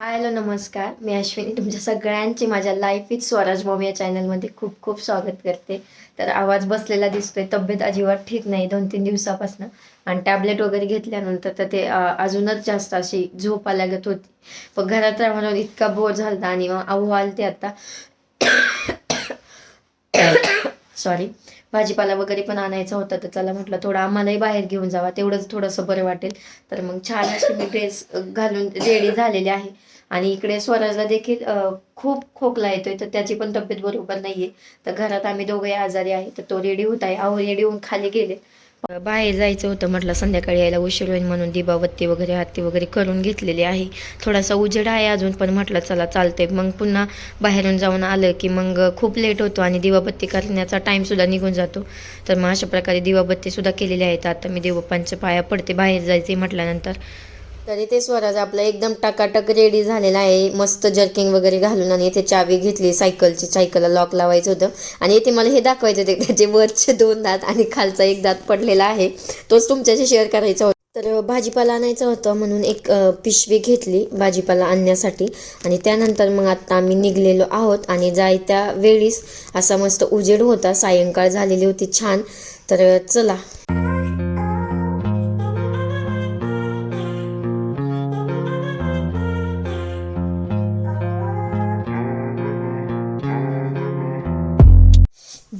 Hello नमस्कार. मी अश्विनी. तुमच्या सगळ्यांचे माझ्या लाईफ विथ स्वराज बॉम या चॅनलमध्ये खूप खूप स्वागत करते. तर आवाज बसलेला दिसतोय. तब्येत अजिबात ठीक नाही. दोन तीन दिवसापासून. आणि टॅबलेट वगैरे घेतल्यानंतर तर ते अजूनच जास्त अशी झोप लागत होती. पण घरात राहून इतका बोर झाला आणि मग अहवाल ते आता सॉरी भाजीपाला वगैरे पण आणायचा होता तर चला म्हटलं थोडं आम्हालाही बाहेर घेऊन जावा. तेवढंच थोडंसं बरं वाटेल. तर मग छान अशी मी ड्रेस घालून रेडी झालेली आहे. आणि इकडे स्वराजला देखील खूप खोकला येतोय तर त्याची पण तब्येत बरोबर नाहीये. तर घरात आम्ही दोघे आजारी आहे तर तो रेडी होत आहे. अहो रेडी होऊन खाली गेले. बाहेर जायचं होतं म्हटलं संध्याकाळी यायला उशीर होईल म्हणून दिवाबत्ती वगैरे हत्ती वगैरे करून घेतलेली आहे. थोडासा उजेड आहे अजून पण म्हटलं चला चालतंय. मग पुन्हा बाहेरून जाऊन आलं की मग खूप लेट होतो आणि दिवाबत्ती करण्याचा टाईमसुद्धा निघून जातो. तर मग अशा प्रकारे दिवाबत्तीसुद्धा केलेली आहेत. आता मी देवप्पांच्या पाया पडते बाहेर जायचे म्हटल्यानंतर. तरी ते स्वराज आपलं एकदम टकाटक रेडी झालेला आहे. मस्त जर्किंग वगैरे घालून आणि इथे चावी घेतली सायकलची सायकलला लॉक लावायचं होतं. आणि इथे मला हे दाखवायचं होते त्याचे वरचे दोन दात आणि खालचा एक दात पडलेला आहे. तोच तुमच्याशी शेअर करायचा होता. तर भाजीपाला आणायचं होतं म्हणून एक पिशवी घेतली भाजीपाला आणण्यासाठी. आणि त्यानंतर मग आत्ता आम्ही निघलेलो आहोत आणि जायत्या वेळीस असा मस्त उजेड होता सायंकाळ झालेली होती छान. तर चला.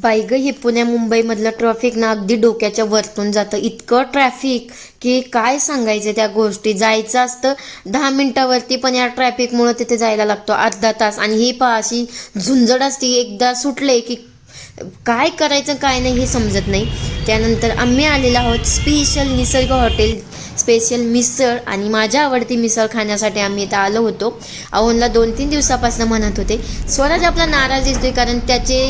बाई ग हे पुण्या मुंबईमधलं ट्रॅफिक ना अगदी डोक्याच्या वरतून जातं. इतकं ट्रॅफिक की काय सांगायचं त्या गोष्टी? जायचं असतं दहा मिनिटावरती पण या ट्रॅफिकमुळं तिथे जायला लागतो. अर्धा तास. आणि ही पहा अशी झुंजड असती एकदा सुटले की काय करायचं काय नाही हे समजत नाही. त्यानंतर आम्ही आलेलो आहोत स्पेशल निसर्ग हॉटेल स्पेशल मिसळ आणि माझ्या आवडती मिसळ खाण्यासाठी आम्ही इथं आलो होतो. अहोनला दोन तीन दिवसापासून म्हणत होते स्वराज आपला नाराज दिसतोय कारण त्याचे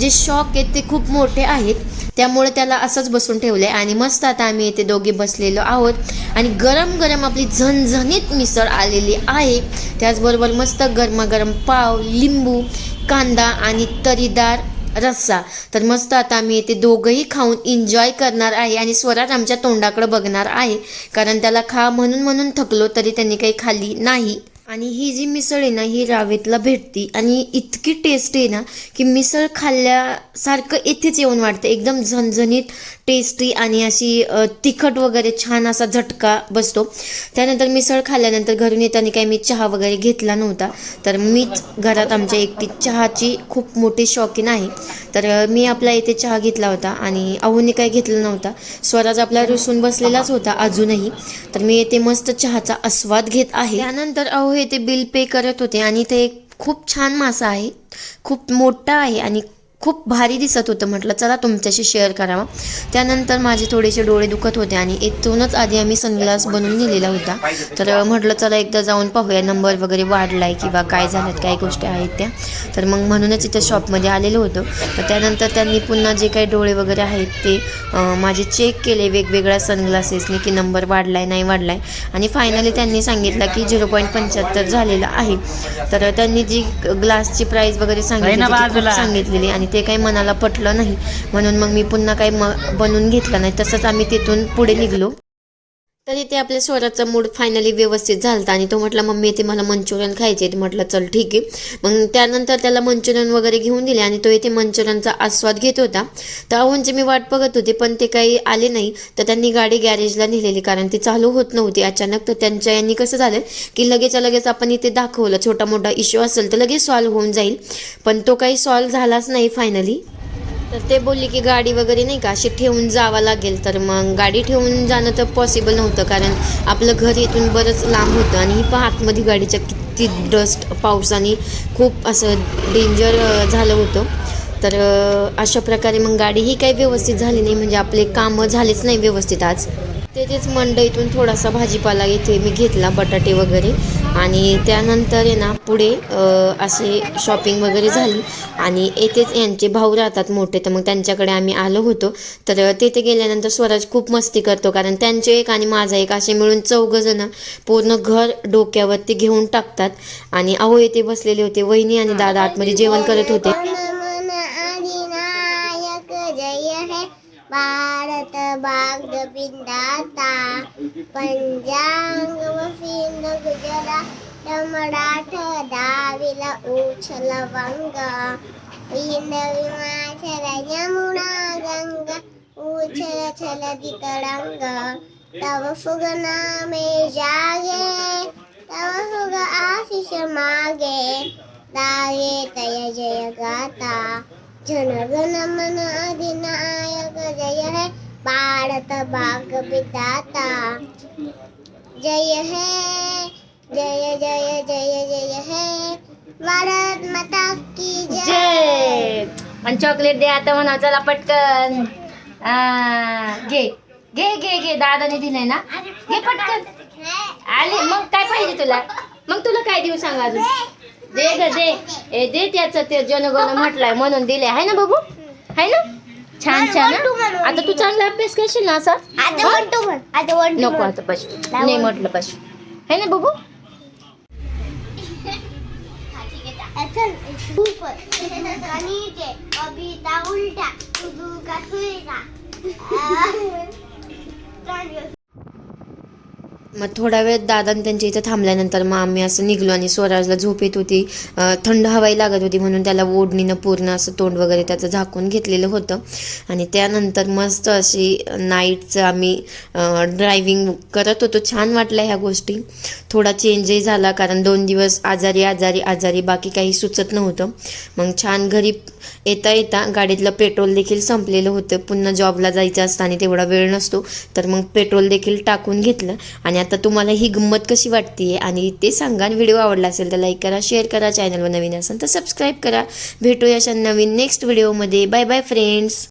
जे शॉक आहेत ते खूप मोठे आहेत. त्यामुळे त्याला असंच बसून ठेवलं आहे आणि मस्त आता आम्ही इथे दोघे बसलेलो आहोत. आणि गरम गरम आपली झणझणीत मिसळ आलेली आहे. त्याचबरोबर मस्त गरमागरम पाव लिंबू कांदा आणि तरीदार रस्सा. तर मस्त आता आम्ही ते दोघंही खाऊन एन्जॉय करणार आहे आणि स्वराज आमच्या तोंडाकडे बघणार आहे. कारण त्याला खा म्हणून म्हणून थकलो तरी त्यांनी काही खाल्ली नाही. आणि ही जी मिसळ आहे ना ही रावेतला भेटती. आणि इतकी टेस्टी आहे ना की मिसळ खाल्ल्यासारखं इथेच येऊन वाटतं एकदम झणझणीत टेस्टी आणि अशी तिखट वगैरे छान असा झटका बसतो. त्यानंतर मिसळ खाल्ल्यानंतर घरून येताना काही मी चहा वगैरे घेतला नव्हता. तर मीच घरात आमच्या एकटी चहाची खूप मोठी शौकीन आहे. तर मी आपला इथे चहा घेतला होता आणि अहूने काय घेतला नव्हता. स्वराज आपला रुसून बसलेलाच होता अजूनही. तर मी येथे मस्त चहाचा आस्वाद घेत आहे. त्यानंतर अहो येथे बिल पे करत होते आणि ते एक खूप छान मासा आहे. खूप मोठा आहे आणि खूप भारी दिसत होतं. म्हटलं चला तुमच्याशी शेअर करावं. त्यानंतर माझे थोडेसे डोळे दुखत होते आणि इथूनच आधी आम्ही सनग्लास बनवून नेलेला होता. तर म्हटलं चला एकदा जाऊन पाहूया. नंबर वगैरे वाढलाय किंवा काय झाल्यात काय गोष्टी आहेत त्या. तर मग म्हणूनच इथं शॉपमध्ये आलेलो होतो. तर त्यानंतर त्यांनी पुन्हा जे काही डोळे वगैरे आहेत ते माझे चेक केले वेगवेगळ्या सनग्लासेसनी की नंबर वाढलाय नाही वाढलाय. आणि फायनली त्यांनी सांगितलं की झिरो पॉईंट पंच्याहत्तर झालेलं आहे. तर त्यांनी जी ग्लासची प्राईस वगैरे सांगितली सांगितलेली आणि ते काही मनाला पटलं नाही. म्हणून मग मी पुन्हा काही म बनवून घेतलं नाही. तसंच आम्ही तिथून पुढे निघलो. तर इथे आपल्या स्वराचा मूड फायनली व्यवस्थित झाला आणि तो म्हटला मम्मी इथे मला मंचुरियन खायचे म्हटलं चल ठीक आहे. मग त्यानंतर त्याला मंचुरियन वगैरे घेऊन दिले आणि तो इथे मंचुरियनचा आस्वाद घेत होता. तर अहोंची मी वाट बघत होते पण ते काही आले नाही. तर त्यांनी गाडी गॅरेजला नेलेली कारण ती चालू होत नव्हती. अचानक तर त्यांच्या यांनी कसं झालं की लगेच लगेच आपण इथे दाखवलं. छोटा मोठा इश्यू असेल तर लगेच सॉल्व्ह होऊन जाईल. पण तो काही सॉल्व्ह झालाच नाही फायनली तर ते बोलले की गाडी वगैरे नाही का अशी ठेवून जावं लागेल. तर मग गाडी ठेवून जाणं तर पॉसिबल नव्हतं कारण आपलं घर इथून बरंच लांब होतं आणि ही पण आतमध्ये गाडीच्या किती डस्ट पावसाने खूप असं डेंजर झालं होतं. तर अशा प्रकारे मग गाडी ही काही व्यवस्थित झाली नाही म्हणजे आपले कामं झालेच नाही व्यवस्थित आज. तेथेच मंडईतून थोडासा भाजीपाला इथे मी घेतला बटाटे वगैरे. आणि त्यानंतर आहे ना पुढे असे शॉपिंग वगैरे झाली. आणि येथेच यांचे भाऊ राहतात मोठे तर मग त्यांच्याकडे आम्ही आलो होतो. तर तेथे गेल्यानंतर स्वराज खूप मस्ती करतो कारण त्यांचे एक आणि माझा एक असे मिळून चौघजणं पूर्ण घर डोक्यावरती घेऊन टाकतात. आणि अहो येथे बसलेले होते वहिनी आणि दादा आतमध्ये जेवण करत होते. भारत भाग्य पंजाब पंचांग वफीन गुजरा उछल वंग हिंदवी माछर यमुना गंगा उछल छल तरंग तव फुग में जागे तव फुग आशीष मागे दागे तय जय गाता जन गण मन अधिनायक जय है भारत भाग विधाता जय है जय जय जय जय है भारत माता की जय. आणि चॉकलेट दे आता म्हणा चला पटकन. आ, घे. घे घे घे. दादाने दिलंय ना? घे पटकन. आले. मग काय पाहिजे तुला? मग तुला काय देऊ सांग अजून? दे. ग दे. ए दे त्याचं ते जनगण म्हटलंय म्हणून दिले आहे ना बाबू? आहे ना? छान छान? आता तू चांगला अभ्यास करशील ना असा? नको आता पशी नाही म्हटलं पशी आहे ना बाबू? नीचे कविता उलटा उदू का सुईचा मग थोडा वेळ दादा त्यांच्या इथं थांबल्यानंतर मग आम्ही असं निघलो आणि स्वराजला झोप येत होती. थंड हवाई लागत होती म्हणून त्याला ओढणीनं पूर्ण असं तोंड वगैरे त्याचं झाकून घेतलेलं होतं. आणि त्यानंतर मस्त अशी नाईटचं आम्ही ड्रायव्हिंग करत होतो. छान वाटलं ह्या गोष्टी. थोडा चेंजही झाला कारण दोन दिवस आजारी आजारी आजारी बाकी काही सुचत नव्हतं. मग छान घरी येता येता गाडीतलं पेट्रोल देखील संपलेलं होतं. पुन्हा जॉबला जायचं असतं आणि तेवढा वेळ नसतो. तर मग पेट्रोल देखील टाकून घेतलं. आणि आता तुम्हाला ही गंमत कशी वाटते आणि ते सांगा व्हिडिओ आवडला असेल तर लाईक करा शेअर करा चॅनलवर नवीन असेल तर सबस्क्राईब करा. भेटूया अशा नवीन नेक्स्ट व्हिडिओमध्ये बाय बाय फ्रेंड्स